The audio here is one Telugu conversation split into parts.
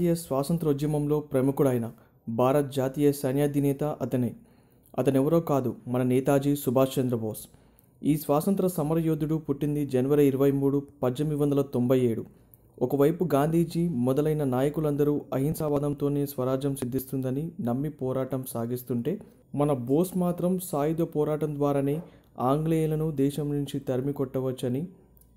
జాతీయ స్వాతంత్రోద్యమంలో ప్రముఖుడైన భారత్ జాతీయ సైన్యాధినేత అతనే. అతనెవరో కాదు మన నేతాజీ సుభాష్ చంద్రబోస్. ఈ స్వాతంత్ర సమరయోధుడు పుట్టింది జనవరి ఇరవై మూడు పద్దెనిమిది వందల తొంభై ఏడు. ఒకవైపు గాంధీజీ మొదలైన నాయకులందరూ అహింసావాదంతోనే స్వరాజ్యం సిద్ధిస్తుందని నమ్మి పోరాటం సాగిస్తుంటే మన బోస్ మాత్రం సాయుధ పోరాటం ద్వారానే ఆంగ్లేయులను దేశం నుంచి తరిమి కొట్టవచ్చని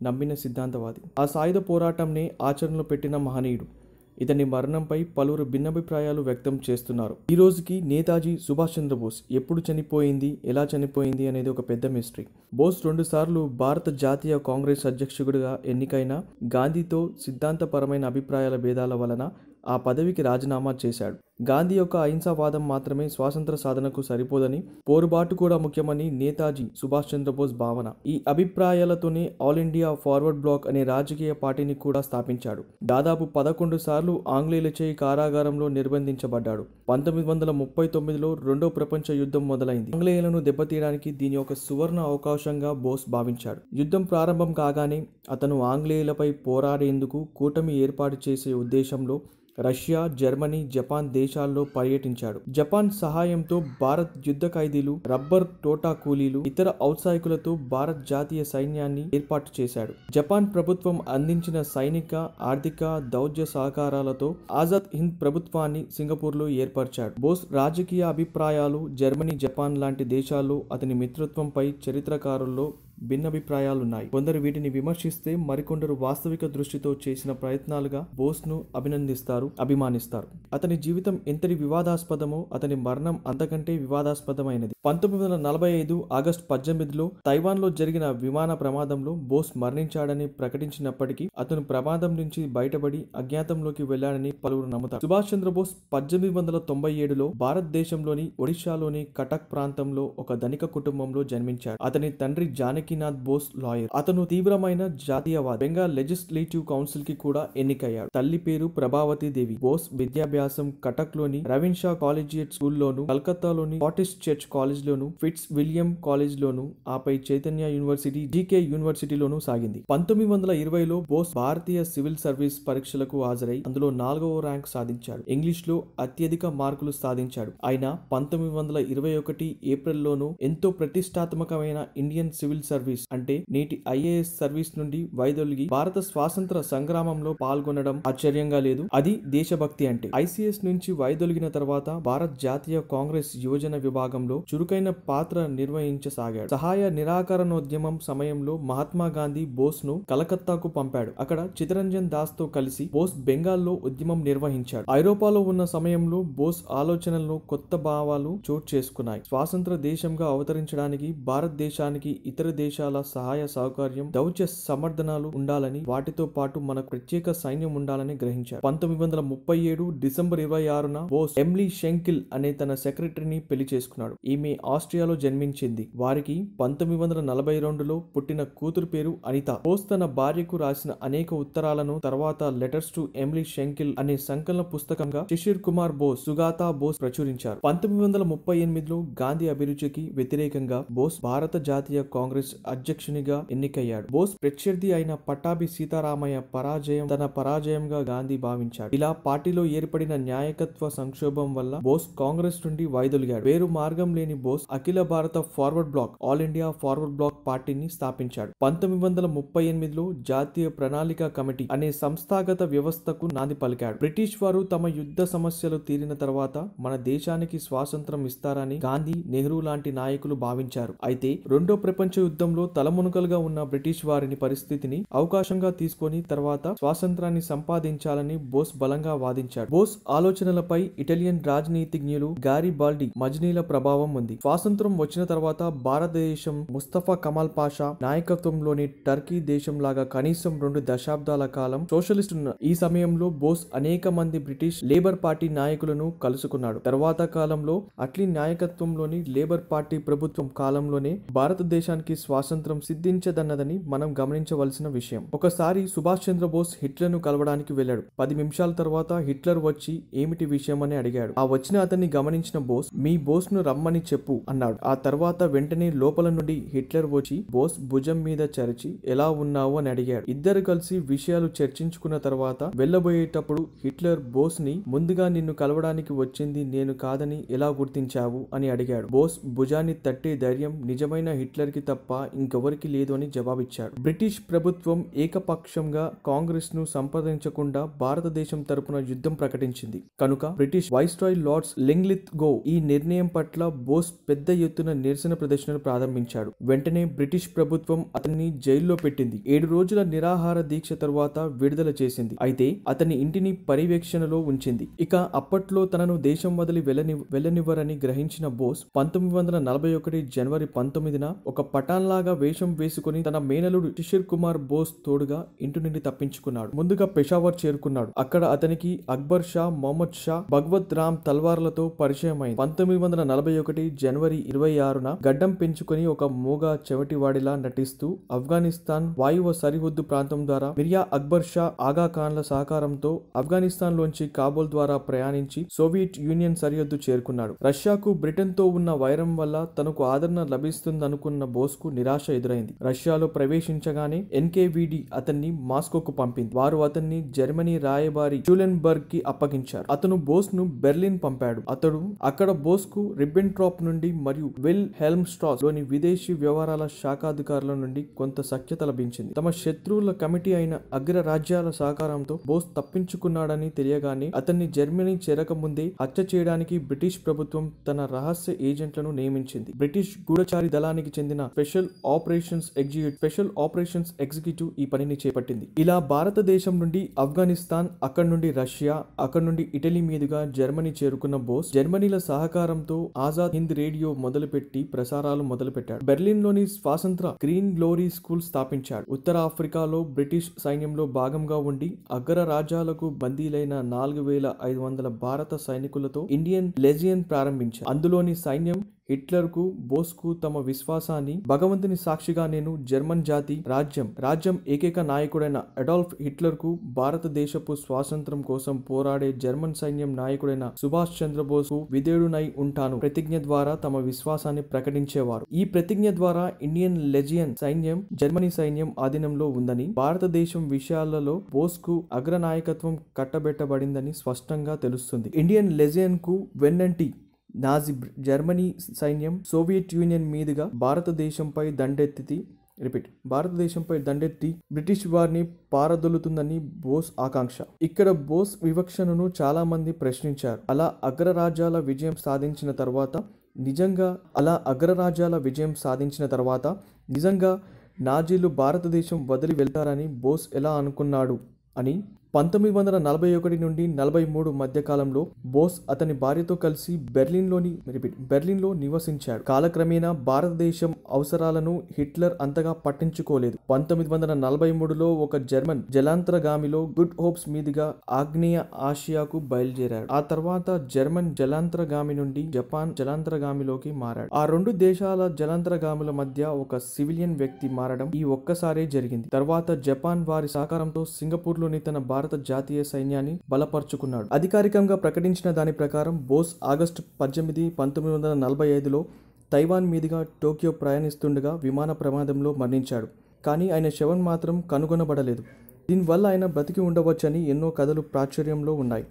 నమ్మిన సిద్ధాంతవాది. ఆ సాయుధ పోరాటంనే ఆచరణలో పెట్టిన మహనీయుడు. ఇతని మరణంపై పలువురు భిన్నాభిప్రాయాలు వ్యక్తం చేస్తున్నారు. ఈ రోజుకి నేతాజీ సుభాష్ చంద్రబోస్ ఎప్పుడు చనిపోయింది ఎలా చనిపోయింది అనేది ఒక పెద్ద మిస్టరీ బోస్ రెండుసార్లు భారత జాతీయ కాంగ్రెస్ అధ్యక్షుడిగా ఎన్నికైన గాంధీతో సిద్ధాంతపరమైన అభిప్రాయాల భేదాల వలన ఆ పదవికి రాజీనామా చేశాడు. గాంధీ యొక్క అహింసావాదం మాత్రమే స్వాతంత్ర సాధనకు సరిపోదని పోరుబాటు కూడా ముఖ్యమని నేతాజీ సుభాష్ చంద్రబోస్ భావన. ఈ అభిప్రాయాలతోనే ఆల్ ఇండియా ఫార్వర్డ్ బ్లాక్ అనే రాజకీయ పార్టీని కూడా స్థాపించాడు. దాదాపు పదకొండు సార్లు ఆంగ్లేయులచే కారాగారంలో నిర్బంధించబడ్డాడు. పంతొమ్మిది వందల ముప్పై తొమ్మిదిలో రెండో ప్రపంచ యుద్ధం మొదలైంది. ఆంగ్లేయులను దెబ్బతీయడానికి దీని ఒక సువర్ణ అవకాశంగా బోస్ భావించాడు. యుద్ధం ప్రారంభం కాగానే అతను ఆంగ్లేయులపై పోరాడేందుకు కూటమి ఏర్పాటు చేసే ఉద్దేశంలో రష్యా జర్మనీ జపాన్ దేశాల్లో పర్యటించాడు. జపాన్ సహాయంతో భారత్ యుద్ధ ఖైదీలు రబ్బర్ టోటా కూలీలు ఇతర ఔత్సాహికులతో భారత్ జాతీయ సైన్యాన్ని ఏర్పాటు చేశాడు. జపాన్ ప్రభుత్వం అందించిన సైనిక ఆర్థిక దౌత్య సహకారాలతో ఆజాద్ హింద్ ప్రభుత్వాన్ని సింగపూర్లో ఏర్పరిచాడు. బోస్ రాజకీయ అభిప్రాయాలు జర్మనీ జపాన్ లాంటి దేశాల్లో అతని మిత్రత్వంపై చరిత్రకారుల్లో భిన్నాభిప్రాయాలున్నాయి. కొందరు వీటిని విమర్శిస్తే మరికొందరు వాస్తవిక దృష్టితో చేసిన ప్రయత్నాలుగా బోస్ను అభినందిస్తారు అభిమానిస్తారు. అతని జీవితం ఎంతటి వివాదాస్పదమో అతని మరణం అంతకంటే వివాదాస్పదమైనది. పంతొమ్మిది వందల నలభై ఐదు ఆగస్టు పద్దెనిమిదిలో తైవాన్లో జరిగిన విమాన ప్రమాదంలో బోస్ మరణించాడని ప్రకటించినప్పటికీ అతను ప్రమాదం నుంచి బయటపడి అజ్ఞాతంలోకి వెళ్ళాడని పలువురు నమ్ముతారు. సుభాష్ చంద్రబోస్ పద్దెనిమిది వందల తొంభై ఏడులో భారతదేశంలోని ఒడిశాలోని కటక్ ప్రాంతంలో ఒక ధనిక కుటుంబంలో జన్మించాడు. అతని తండ్రి జానకీనాథ్ బోస్ లాయర్. అతను తీవ్రమైన జాతీయవాద. బెంగాల్ లెజిస్లేటివ్ కౌన్సిల్కి కూడా ఎన్నికయ్యాడు. తల్లి పేరు ప్రభావతి దేవి. బోస్ విద్యాభ్యాసం కటక్లోని రవీన్ షా కాలేజియేట్ స్కూల్లోను కలకత్తాలోని ఫాటిస్ట్ చర్చ్ కాలేజ్ కాలేజ్లోను ఫిట్స్ విలియం కాలేజ్లోను ఆపై చైతన్య యూనివర్సిటీ జీకే యూనివర్సిటీలోను సాగింది. పంతొమ్మిది వందల ఇరవైలో బోస్ భారతీయ సివిల్ సర్వీస్ పరీక్షలకు హాజరై అందులో నాలుగవ ర్యాంక్ సాధించాడు. ఇంగ్లీష్లో అత్యధిక మార్కులు సాధించాడు. ఆయన పంతొమ్మిది వందల ఇరవై ఒకటి ఏప్రిల్లోనూ ఎంతో ప్రతిష్టాత్మకమైన ఇండియన్ సివిల్ సర్వీస్ అంటే నేటి ఐఏఎస్ సర్వీస్ నుండి వైదొలిగి భారత స్వాతంత్ర సంగ్రామంలో పాల్గొనడం ఆశ్చర్యంగా లేదు. అది దేశభక్తి అంటే. ఐసీఎస్ నుంచి వైదొలిగిన తర్వాత భారత్ జాతీయ కాంగ్రెస్ యువజన విభాగంలో చురుకైన పాత్ర నిర్వహించసాగాడు. సహాయ నిరాకరణోద్యమం సమయంలో మహాత్మా గాంధీ బోస్ను కలకత్తాకు పంపాడు. అక్కడ చిత్తరంజన్ దాస్తో కలిసి బోస్ బెంగాల్లో ఉద్యమం నిర్వహించాడు. ఐరోపాలో ఉన్న సమయంలో బోస్ ఆలోచనల్లో కొత్త భావాలు చోటు చేసుకున్నాయి. స్వాతంత్ర దేశంగా అవతరించడానికి భారతదేశానికి ఇతర దేశాల సహాయ సహకార్యం దౌత్య సమర్థనాలు ఉండాలని వాటితో పాటు మనకు ప్రత్యేక సైన్యం ఉండాలని గ్రహించారు పంతొమ్మిది వందల ముప్పై ఏడు డిసెంబర్ ఇరవై ఆరున బోస్ ఎమ్లీ షెంకిల్ అనే తన సెక్రటరీని పెళ్ళి చేసుకున్నాడు. ఈమె ఆస్ట్రియాలో జన్మించింది. వారికి పంతొమ్మిది వందల నలభై రెండులో పుట్టిన కూతురు పేరు అనిత. బోస్ తన భార్యకు రాసిన అనేక ఉత్తరాలను తర్వాత లెటర్స్ టు ఎమ్లీ షెంకిల్ అనే సంకలన పుస్తకంగా శిశిర్ కుమార్ బోస్ సుగాతా బోస్ ప్రచురించారు. పంతొమ్మిది వందల ముప్పై ఎనిమిదిలో గాంధీ అభిరుచికి వ్యతిరేకంగా బోస్ భారత జాతీయ కాంగ్రెస్ అధ్యక్షునిగా ఎన్నికయ్యాడు. బోస్ ప్రత్యర్థి అయిన పట్టాభి సీతారామయ్య పరాజయం తన పరాజయంగా గాంధీ భావించాడు. ఇలా పార్టీలో ఏర్పడిన న్యాయకత్వ సంక్షోభం వల్ల బోస్ కాంగ్రెస్ నుండి వైదొలిగాడు వేరు మార్గం లేని బోస్ అఖిల భారత forward bloc all India forward bloc పార్టీని స్థాపించాడు. పంతొమ్మిది వందల ముప్పై ఎనిమిదిలో జాతీయ ప్రణాళిక కమిటీ అనే సంస్థాగత వ్యవస్థకు నాంది పలికాడు. బ్రిటిష్ వారు తమ యుద్ధ సమస్యలు తీరిన తర్వాత మన దేశానికి స్వాతంత్రం ఇస్తారని గాంధీ నెహ్రూ లాంటి నాయకులు భావించారు. అయితే రెండో ప్రపంచ యుద్ధంలో తలమునకలుగా ఉన్న బ్రిటిష్ వారిని పరిస్థితిని అవకాశంగా తీసుకొని తర్వాత స్వాతంత్రాన్ని సంపాదించాలని బోస్ బలంగా వాదించాడు. బోస్ ఆలోచనలపై ఇటాలియన్ రాజనీతిజ్ఞులు గారి బాల్డి మజ్నీల ప్రభావం ఉంది. స్వాతంత్రం వచ్చిన తర్వాత భారతదేశం ముస్తఫా కమాల్ పాషా నాయకత్వంలోని టర్కీ దేశం లాగా కనీసం రెండు దశాబ్దాల కాలం సోషలిస్ట్ ఉన్న ఈ సమయంలో బోస్ అనేక మంది బ్రిటిష్ లేబర్ పార్టీ నాయకులను కలుసుకున్నాడు. తర్వాత కాలంలో అట్లీ నాయకత్వంలోని లేబర్ పార్టీ ప్రభుత్వం కాలంలోనే భారతదేశానికి స్వాతంత్రం సిద్ధించదన్నదని మనం గమనించవలసిన విషయం. ఒకసారి సుభాష్ చంద్రబోస్ హిట్లర్ను కలవడానికి వెళ్ళాడు. పది నిమిషాల తర్వాత హిట్లర్ వచ్చి ఏమిటి విషయం అని అడిగాడు. ఆ వచ్చిన అతన్ని గమనించిన బోస్ మీ బోస్ను రమ్మని చెప్పు. చెప్పు అన్నాడు. ఆ తర్వాత వెంటనే లోపల నుండి హిట్లర్ వచ్చి బోస్ భుజం మీద చరిచి ఎలా ఉన్నావు? అని అడిగాడు. ఇద్దరు కలిసి విషయాలు చర్చించుకున్న తర్వాత వెళ్ళబోయేటప్పుడు హిట్లర్ బోస్ని ముందుగా నిన్ను కలవడానికి వచ్చింది నేను కాదని ఎలా గుర్తించావు? అని అడిగాడు. బోస్ భుజాన్ని తట్టే ధైర్యం నిజమైన హిట్లర్కి తప్ప ఇంకెవరికి లేదు అని జవాబిచ్చాడు. బ్రిటిష్ ప్రభుత్వం ఏకపక్షంగా కాంగ్రెస్ను సంప్రదించకుండా భారతదేశం తరపున యుద్ధం ప్రకటించింది. కనుక British viceroy Lord's Linlithgow ఈ నిర్ణయం పట్ల బోస్ పెద్ద ఎత్తున నిరసన ప్రదర్శనలు ప్రారంభించాడు. వెంటనే బ్రిటిష్ ప్రభుత్వం అతన్ని జైల్లో పెట్టింది. ఏడు రోజుల నిరాహార దీక్ష తరువాత విడుదల చేసింది. అయితే అతని ఇంటిని పర్యవేక్షణలో ఉంచింది. ఇక అప్పట్లో తనను దేశం వదిలి వెళ్ళని వెళ్ళనివ్వరని గ్రహించిన బోస్ పంతొమ్మిది వందల నలభై ఒకటి జనవరి పంతొమ్మిదిన ఒక పటాన్లాగా వేషం వేసుకుని తన మేనలుడు శిషిర్ కుమార్ బోస్ తోడుగా ఇంటి నుండి తప్పించుకున్నాడు. ముందుగా పెషావర్ చేరుకున్నాడు. అక్కడ అతనికి అక్బర్ షా మొహమ్మద్ షా భగవత్ రామ్ తల్వార్లతో పరిచయం అయింది పంతొమ్మిది వందల నలభై ఒకటి జనవరి ఇరవై ఆరున గడ్డం పెంచుకుని ఒక మూగ చెవటివాడిలా నటిస్తూ ఆఫ్ఘనిస్తాన్ వాయువ సరిహద్దు ప్రాంతం ద్వారా మిరియా అక్బర్ షా ఆగా ఖాన్ల సహకారంతో ఆఫ్ఘనిస్తాన్ లోంచి కాబోల్ ద్వారా ప్రయాణించి సోవియట్ యూనియన్ సరిహద్దు చేరుకున్నాడు. రష్యాకు బ్రిటన్తో ఉన్న వైరం వల్ల తనకు ఆదరణ లభిస్తుందనుకున్న బోస్కు నిరాశ ఎదురైంది. రష్యాలో ప్రవేశించగానే ఎన్కేవిడి అతన్ని మాస్కోకు పంపింది. వారు అతన్ని జర్మనీ రాయబారి జూలెన్బర్గ్కి అప్పగించారు. అతను బోస్ను బెర్లిన్ పంపాడు. అతడు అక్కడ బోస్కు రిబ్బెన్ట్రాప్ నుండి మరియు విల్ హెల్మ్ స్ట్రాస్లోని విదేశీ వ్యవహారాల శాఖాధికారుల నుండి కొంత సఖ్యత లభించింది. తమ శత్రువుల కమిటీ అయిన అగ్ర రాజ్యాల సహకారంతో బోస్ తప్పించుకున్నాడని తెలియగానే అతన్ని జర్మనీ చేరకముందే హత్య చేయడానికి బ్రిటిష్ ప్రభుత్వం తన రహస్య ఏజెంట్లను నియమించింది. బ్రిటిష్ గూఢచారి దళానికి చెందిన special operations executive special operations executive ఈ పనిని చేపట్టింది. ఇలా భారతదేశం నుండి ఆఫ్ఘనిస్తాన్ అక్కడి నుండి రష్యా అక్కడి నుండి ఇటలీ మీదుగా జర్మనీ చేరుకున్న బోస్ జర్మనీల సహకారంతో ఆజాద్ హింద్ రేడియో మొదలుపెట్టి ప్రసారాలు మొదలుపెట్టాడు. బెర్లిన్లోని స్వాతంత్ర గ్రీన్ గ్లోరీ స్కూల్ స్థాపించాడు. ఉత్తర ఆఫ్రికాలో బ్రిటిష్ సైన్యంలో భాగంగా ఉండి అగ్ర రాజ్యాలకు బందీలైన నాలుగు వేల ఐదు వందల భారత సైనికులతో ఇండియన్ లెజియన్ ప్రారంభించారు. అందులోని సైన్యం హిట్లర్కు బోస్కు తమ విశ్వాసాన్ని భగవంతుని సాక్షిగా నేను జర్మన్ జాతి రాజ్యం రాజ్యం ఏకైక నాయకుడైన అడాల్ఫ్ హిట్లర్కు భారతదేశపు స్వాతంత్రం కోసం పోరాడే జర్మన్ సైన్యం నాయకుడైన సుభాష్ చంద్రబోస్కు విధేయుడునై ఉంటాను. ప్రతిజ్ఞ ద్వారా తమ విశ్వాసాన్ని ప్రకటించేవారు. ఈ ప్రతిజ్ఞ ద్వారా ఇండియన్ లెజియన్ సైన్యం జర్మనీ సైన్యం ఆధీనంలో ఉందని భారతదేశం విషయాలలో బోస్కు అగ్రనాయకత్వం కట్టబెట్టబడిందని స్పష్టంగా తెలుస్తుంది. ఇండియన్ లెజియన్కు వెన్నంటి నాజీ జర్మనీ సైన్యం సోవియట్ యూనియన్ మీదుగా భారతదేశంపై దండెత్తి రిపీట్. భారతదేశంపై దండెత్తి బ్రిటిష్ వారిని పారదొలుతుందని బోస్ ఆకాంక్ష. ఇక్కడ బోస్ వివక్షణను చాలా మంది ప్రశ్నించారు. అలా అగ్రరాజ్యాల విజయం సాధించిన తర్వాత నిజంగా అలా అగ్రరాజ్యాల విజయం సాధించిన తర్వాత నిజంగా నాజీలు భారతదేశం వదిలి వెళ్తారని బోస్ ఎలా అనుకున్నాడు అని పంతొమ్మిది వందల నలభై ఒకటి నుండి నలభై మూడు మధ్య కాలంలో బోస్ అతని భార్యతో కలిసి బెర్లిన్లోని రిపీట్ బెర్లిన్లో నివసించాడు. కాలక్రమేణా భారతదేశం అవసరాలను హిట్లర్ అంతగా పట్టించుకోలేదు. పంతొమ్మిది వందల నలభై మూడులో ఒక జర్మన్ జలాంతరగామిలో గుడ్ హోప్స్ మీదుగా ఆగ్నేయ ఆసియాకు బయలుదేరాడు. ఆ తర్వాత జర్మన్ జలాంతరగామి నుండి జపాన్ జలాంతరగామిలోకి మారాడు. ఆ రెండు దేశాల జలాంతరగాముల మధ్య ఒక సివిలియన్ వ్యక్తి మారడం ఈ ఒక్కసారే జరిగింది. తర్వాత జపాన్ వారి సహకారంతో సింగపూర్లోని తన భారత జాతీయ సైన్యాన్ని బలపరుచుకున్నాడు. అధికారికంగా ప్రకటించిన దాని ప్రకారం బోస్ ఆగస్టు పద్దెనిమిది పంతొమ్మిది వందల నలభై ఐదులో తైవాన్ మీదుగా టోక్యో ప్రయాణిస్తుండగా విమాన ప్రమాదంలో మరణించాడు. కానీ ఆయన శవం మాత్రం కనుగొనబడలేదు. దీనివల్ల ఆయన బ్రతికి ఉండవచ్చని ఎన్నో కథలు ప్రాచుర్యంలో ఉన్నాయి.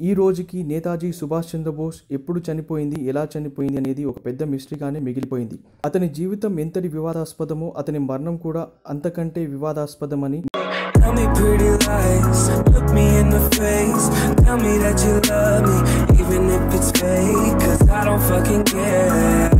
ఈ రోజుకి నేతాజీ సుభాష్ చంద్రబోస్ ఎప్పుడు చనిపోయింది ఎలా చనిపోయింది అనేది ఒక పెద్ద మిస్టరీగానే మిగిలిపోయింది. అతని జీవితం ఎంతటి వివాదాస్పదమో అతని మరణం కూడా అంతకంటే వివాదాస్పదమని me pretty lies, look me in the face. Tell me that you love me, even if it's fake. Cause I don't fucking care.